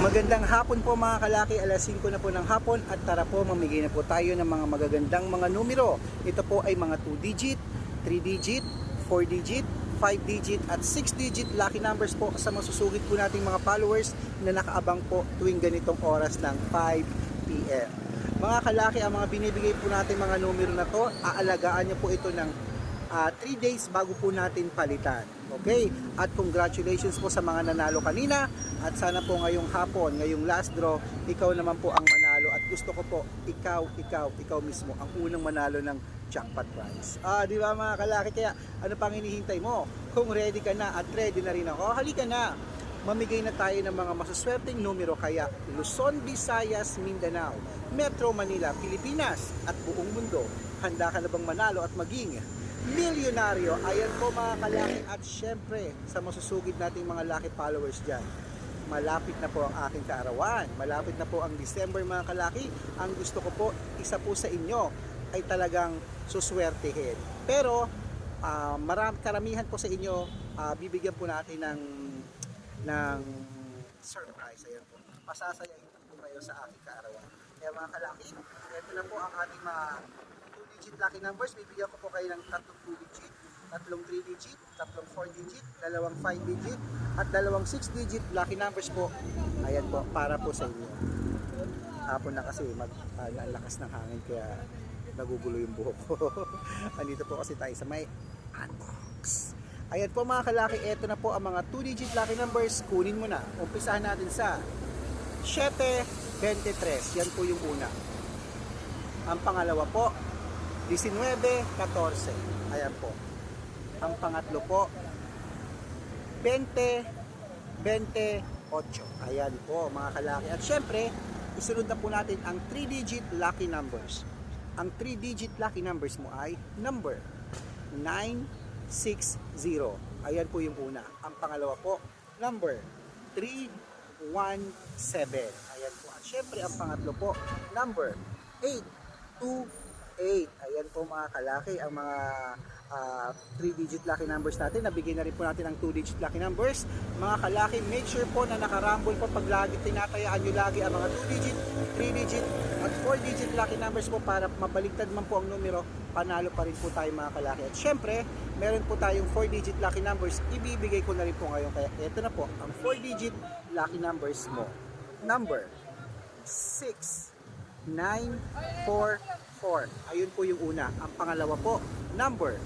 Magandang hapon po mga kalaki, alas 5 na po ng hapon at tara po mamigay na po tayo ng mga magagandang mga numero. Ito po ay mga 2 digit, 3 digit, 4 digit, 5 digit at 6 digit lucky numbers po sa masusugid po nating mga followers na nakaabang po tuwing ganitong oras ng 5 p.m. Mga kalaki, ang mga binibigay po natin mga numero na to, aalagaan niyo po ito ng 3 days bago po natin palitan. Okay? At congratulations po sa mga nanalo kanina at sana po ngayong hapon, ngayong last draw, ikaw naman po ang manalo at gusto ko po ikaw, ikaw, ikaw mismo ang unang manalo ng jackpot prize. Ah, di ba mga kalaki? Kaya ano pang hinihintay mo? Kung ready ka na at ready na rin ako, halika na! Mamigay na tayo ng mga masuswerteng numero kaya Luzon, Visayas, Mindanao, Metro Manila, Pilipinas at buong mundo. Handa ka na bang manalo at maging milyonaryo? Ayan po mga kalaki at syempre sa masusugid nating mga lucky followers dyan. Malapit na po ang aking kaarawan. Malapit na po ang December mga kalaki. Ang gusto ko po, isa po sa inyo ay talagang suswertehin. Pero ah, maram, karamihan po sa inyo, ah, bibigyan po natin ng ng surprise. Ayan po. Pasasayain po kayo sa aking kaarawan. Kaya mga kalaki, ito na po ang ating mga 2-digit lucky numbers. Bibigyan ko po kayo ng tatlong 2-digit, tatlong 3-digit, tatlong 4-digit, dalawang 5-digit, at dalawang 6-digit lucky numbers po. Ayan po, para po sa inyo. Hapon na kasi, mag, ang lakas ng hangin kaya nagugulo yung buhok ko. Andito po kasi tayo sa may unbox. Ayan po mga kalaki, eto na po ang mga 2-digit lucky numbers. Kunin mo na. Umpisahan natin sa 723. Yan po yung una. Ang pangalawa po, 1914. Ayan po. Ang pangatlo po, 2028. Ayan po mga kalaki. At syempre, isunod na po natin ang 3-digit lucky numbers. Ang 3-digit lucky numbers mo ay number 960. Ayan po yung una. Ang pangalawa po, number 317. Ayan po. At syempre, ang pangatlo po, number 828. Ayan po mga kalaki, ang mga 3-digit lucky numbers natin. Nabigay na rin po natin ang 2-digit lucky numbers. Mga kalaki, make sure po na nakarambol po pag lagi tinatayaan nyo lagi ang mga 2-digit, 3-digit at 4-digit lucky numbers po para mabaligtad man po ang numero, panalo pa rin po tayo mga kalaki. At syempre, meron po tayong 4-digit lucky numbers, ibibigay ko na rin po ngayon. Kaya ito na po, ang 4-digit lucky numbers mo. Number 6, 9, 4, 4. Ayun po yung una. Ang pangalawa po, number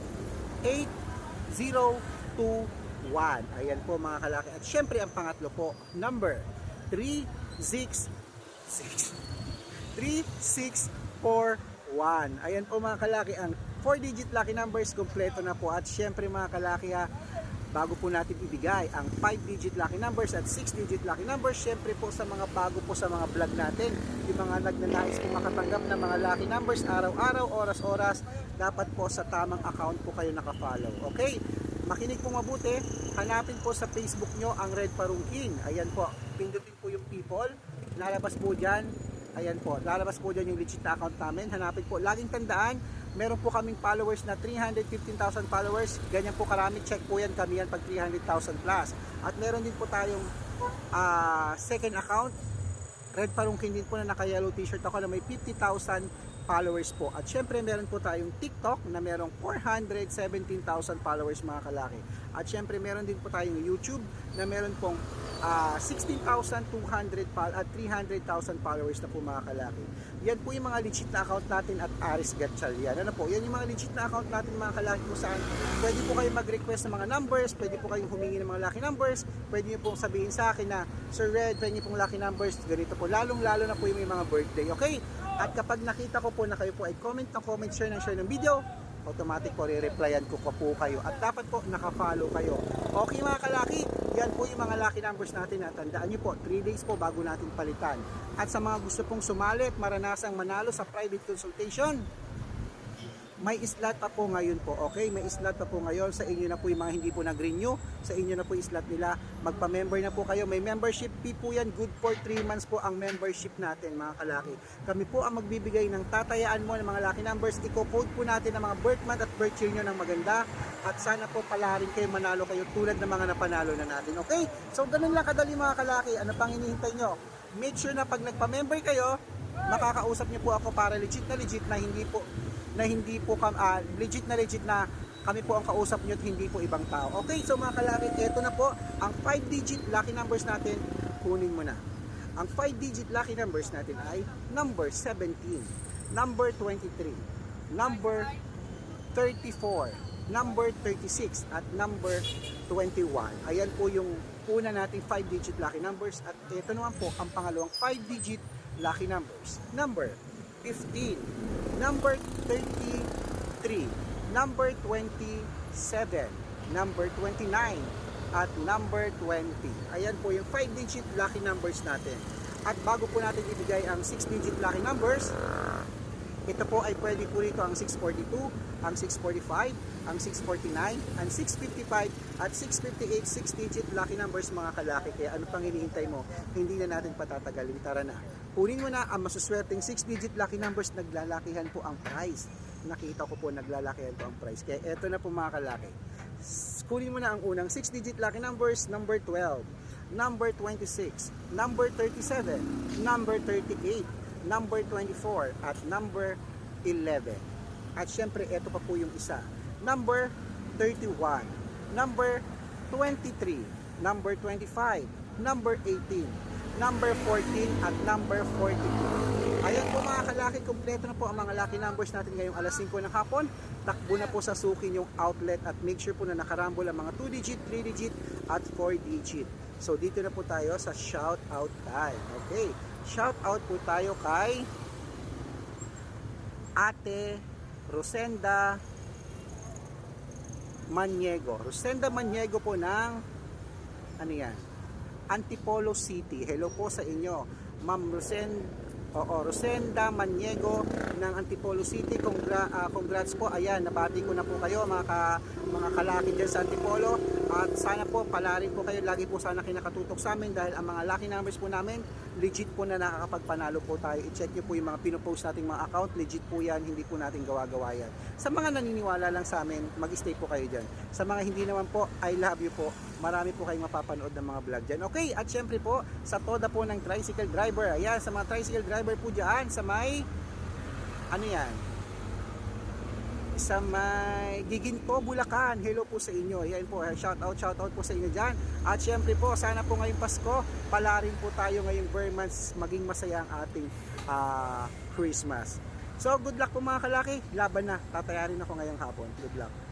8021. Ayan po mga kalaki. At syempre ang pangatlo po, number 366. 3641. Ayan po mga kalaki, ang 4-digit lucky numbers kompleto na po. At syempre mga kalaki ha, bago po natin ibigay ang 5-digit lucky numbers at 6-digit lucky numbers, syempre po sa mga bago po sa mga vlog natin, yung mga nagnanais po makatanggap ng mga lucky numbers araw-araw, oras-oras, dapat po sa tamang account po kayo nakafollow. Okay? Makinig po mabuti, hanapin po sa Facebook nyo ang Red Parungkin. Ayan po, pindutin po yung people, lalabas po dyan, ayan po, lalabas po dyan yung legit na account namin. Hanapin po, laging tandaan, meron po kaming followers na 315,000 followers. Ganyan po karami, check po yan kami yan pag 300,000 plus. At meron din po tayong ah, second account, Red Parungkin din po na naka-yellow t-shirt ako na may 50,000 followers po. At syempre meron po tayong TikTok na merong 417,000 followers mga kalaki. At syempre meron din po tayong YouTube na meron pong ah, 16,200 pal at 300,000 followers na po mga kalaki. Yan po yung mga legit na account natin at Aris Gatchalian. Ano po? Yan yung mga legit na account natin mga kalaki kung saan pwede po kayo mag-request ng mga numbers, pwede po kayong humingi ng mga lucky numbers, pwede niyo pong sabihin sa akin na Sir Red, pwede niyo pong lucky numbers, ganito po. Lalong lalo na po yung mga birthday, okay? At kapag nakita ko po na kayo po ay comment ng comment, share ng share ng video, automatic po re-replyan ko po kayo. At dapat po naka-follow kayo. Okay mga kalaki, yan po yung mga lucky numbers natin na tandaan nyo po, 3 days po bago natin palitan. At sa mga gusto pong sumali at maranasang manalo sa private consultation, may slot pa po ngayon po, okay? May slot pa po ngayon sa inyo na po yung mga hindi po nag-renew, sa inyo na po slot nila. Magpa-member na po kayo. May membership fee po yan. Good for 3 months po ang membership natin mga kalaki. Kami po ang magbibigay ng tatayaan mo ng mga lucky numbers. Iko-code po natin ang mga birth month at birth year nyo ng maganda. At sana po pala rin kayo manalo kayo tulad ng mga napanalo na natin, okay? So ganun lang kadali mga kalaki. Ano pang hinihintay nyo? Make sure na pag nagpa-member kayo, makakausap niyo po ako para legit na legit na hindi po na hindi po kam ah, legit na legit na kami po ang kausap niyo at hindi po ibang tao. Okay, so mga kalaki, eto na po ang 5 digit lucky numbers natin. Kunin mo na. Ang 5 digit lucky numbers natin ay number 17, number 23, number 34, number 36 at number 21. Ayan po yung una nating 5 digit lucky numbers at ito naman po ang pangalawang 5 digit lucky numbers. Number 15, number 33, number 27, number 29 at number 20. Ayan po yung 5 digit lucky numbers natin. At bago po natin ibigay ang 6 digit lucky numbers, ito po ay pwede po rito ang 642, ang 645, ang 649, ang 655 at 658 6-digit lucky numbers mga kalaki. Kaya ano pang hinihintay mo? Hindi na natin patatagalin. Tara na. Kunin mo na ang masuswerteng 6-digit lucky numbers. Naglalakihan po ang price. Nakita ko po naglalakihan po ang price. Kaya eto na po mga kalaki. Kunin mo na ang unang 6-digit lucky numbers. Number 12, number 26, number 37, number 38, number 24 at number 11. At syempre, ito pa po yung isa. Number 31, number 23, number 25, number 18, number 14 at number 42. Ayan po mga kalaki, kompleto na po ang mga lucky numbers natin ngayong alas 5 ng hapon. Takbo na po sa sukin yung outlet at make sure po na nakarambol ang mga 2 digit, 3 digit at 4 digit. So dito na po tayo sa shout out time. Okay, shout out po tayo kay Ate Rosenda Maniego. Rosenda Maniego po ng ano yan? Antipolo City. Hello po sa inyo. Ma'am Rosenda Oo, Rosenda Maniego ng Antipolo City. Congra, ah, congrats po. Ayan, nabati ko na po kayo mga, ka, mga kalaki dyan sa Antipolo. At sana po, palarin po kayo. Lagi po sana kinakatutok sa amin dahil ang mga lucky numbers po namin, legit po na nakakapagpanalo po tayo. I-check nyo po yung mga pinopost nating mga account. Legit po yan, hindi po natin gawa-gawa yan. Sa mga naniniwala lang sa amin, mag-stay po kayo dyan. Sa mga hindi naman po, I love you po. Marami po kayong mapapanood ng mga vlog dyan. Okay, at syempre po, sa toda po ng tricycle driver. Ayan, sa mga tricycle driver po dyan, sa may, ano yan, sa may Giginto, Bulacan. Hello po sa inyo. Ayan po, shout out, shout out po sa inyo dyan. At syempre po, sana po ngayong Pasko, pala rin po tayo ngayong Burmans, maging masaya ang ating ah, Christmas. So, good luck po mga kalaki. Laban na. Tatayarin ako ngayong hapon. Good luck.